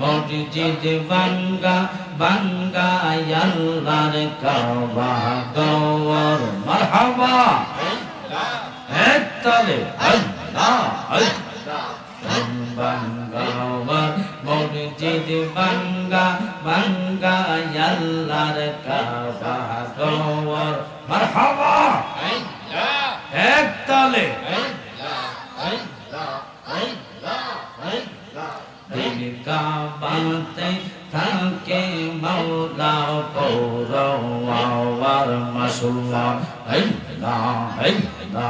মসজিদ বাঙ্গা বাঙ্গা আল্লাহর কাবা গওর মারহাবা এক তালে আল্লাহ আল্লাহ বাঙ্গাওয়ার মসজিদ বাঙ্গা বাঙ্গা আল্লাহর কাবা গওর মারহাবা এক তালে দিল কাবাতে থাকে মৌলা পৌরওয়ার মাসুল্লাহ হেল্লা হেল্লা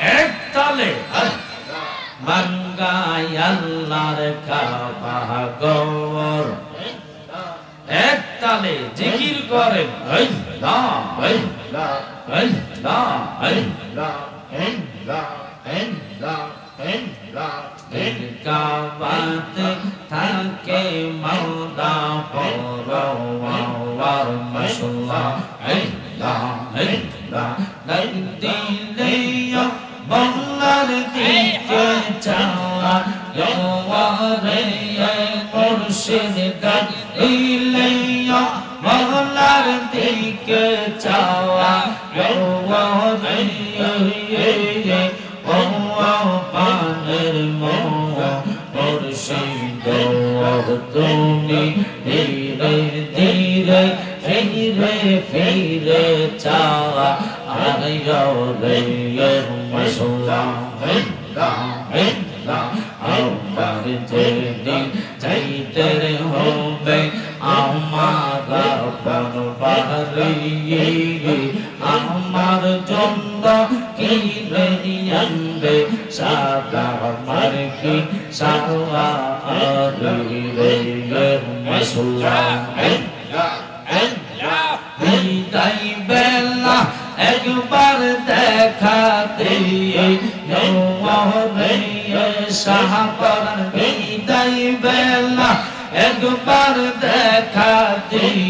এক তালে। বাঙ্গা আল্লাহর কাবা গৌর। এক তালে জিকির করেন। কাবাতে দিকে চাওয়া পানের মুর্শিদ তুমি ধীরে ধীরে ফিরে ফিরে চাওয়া আর রে মশলা আমার যেদিন হবে আমার বনবারি আমার জন্য কি আনবে সাদা একবার দেখাতে সাহাবার বিদায় বেলা একবার দেখাতে ও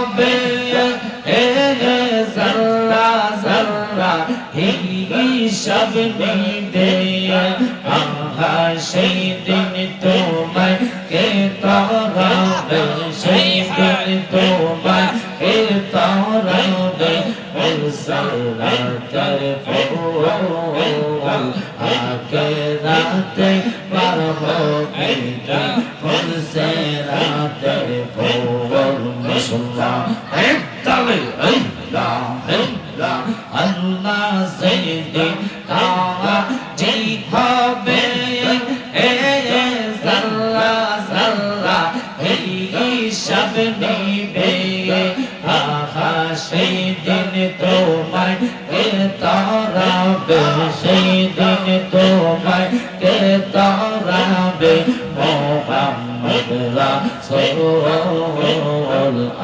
হবে এ জর্রা জর্রা হিসাব নিবে আহা সেই দিন তোমায় কে তরাবে সেই দিন তোমায় রাতে পারব ফুল সে রাতের ফুল মশলা এক তালে আল্লাহ আল্লাহ আল্লাহ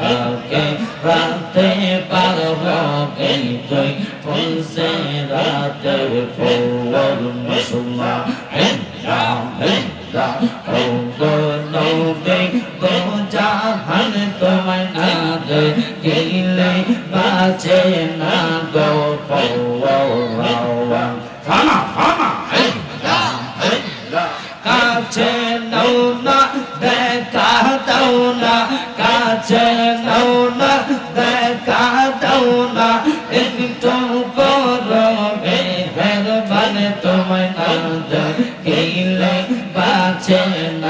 আগে রাতে পারব এই তুই ফুল সে রাতের ফুল মশলা। হেল্লা হেল্লা ও গো নবে জাহান তোমায় না না বাঁচে না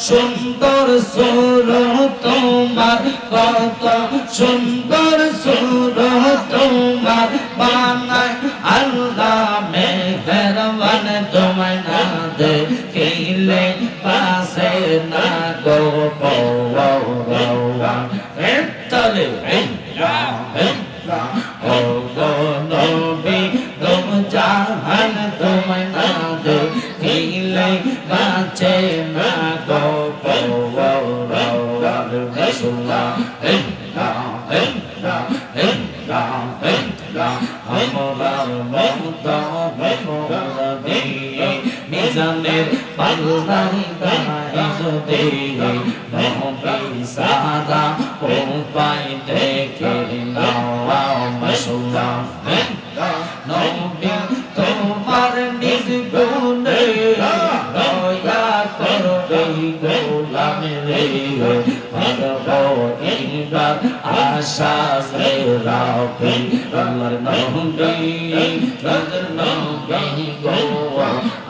সুন্দর সুর তোমার, কত সুন্দর সুর তোমার। বানায় আল্লাহ মেহরবান, তোমায় না দেখিলে পাশে না গো মিজানের পাল্লাই গাইজ দে সাদা ও দেখে নাও মশলা নবী আল্লাহর নবী নজর নবী গো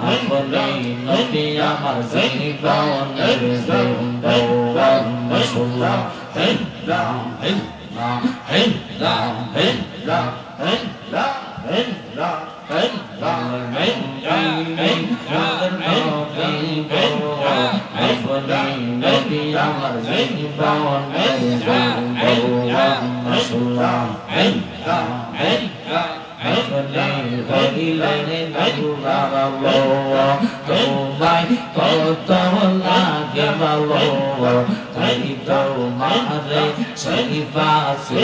আপনি নবী আমার জীবনের জিন্দাওয়ান মশলা হেল্লা হেল্লা হেল্লা হেল্লা হেল্লা হেল্লা হেল্লা আপনি নবী আমার জীবনের জিন্দাওয়ান মশলা হেল্লা হেল্লা আপনি হইলেন আল্লাহর আলো তোমায় কত লাগে ভালো তাই তো মারে সেই পাশে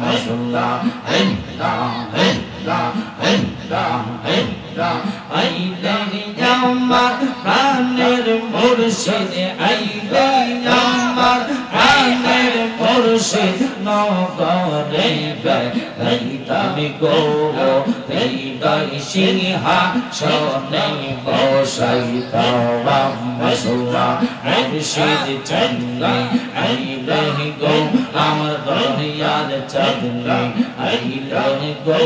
মশলা হেন্দা হেন্দা হেন্দা হেন্দা আইলে আমার প্রাণের মুর্শিদ আইলে আমার প্রাণের মুর্শিদ নগরে গাইতামি গো, হৃদয় সিংহা সনে বসাইতাম মশলা মুর্শিদ চন্নে আইলে গো, আমার দরিয়ার চন্নে আইলে গো,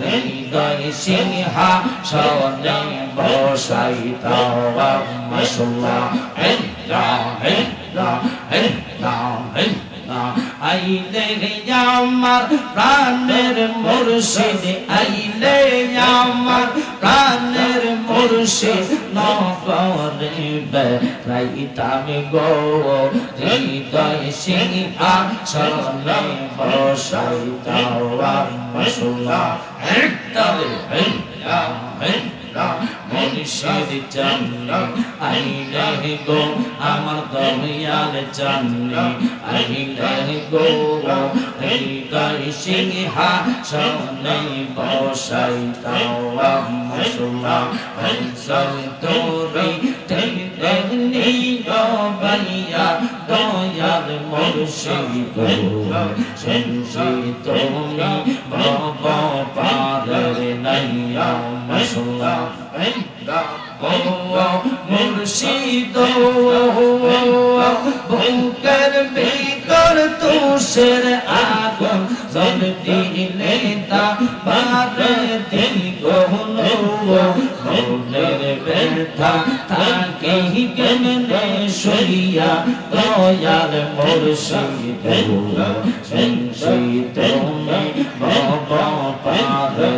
হৃদয় সিংহা সনে বসাইতাম মশলা হেল্লা হেল্লা হেল্লা। হেল্লা আইলে আমার প্রাণের মুর্শিদ আইলে আমার প্রাণের মুর্শিদ নগরে বেড়াইতামি গো হৃদয় সিংহা সনে বসাইতাম হেল্লা মুর্শিদ চান্নি আইলে গো আমার দমিয়াল চান্নি আইলে গো হৃদয় সিংহা সনে বসাই তাওয়া মশলা হংসল তোরি টেনে গো বাইয়া দয়াল মুর্শিদ গো সেনসি তুমি ভব মুর্শিদ বুকের ভিতর তুষের আগুন জল দিলে তা বারে দিল গহলো মনের ব্যথা তাকে কেমনে সইয়া দয়াল মুর্শিদ তুমি বাবা পারের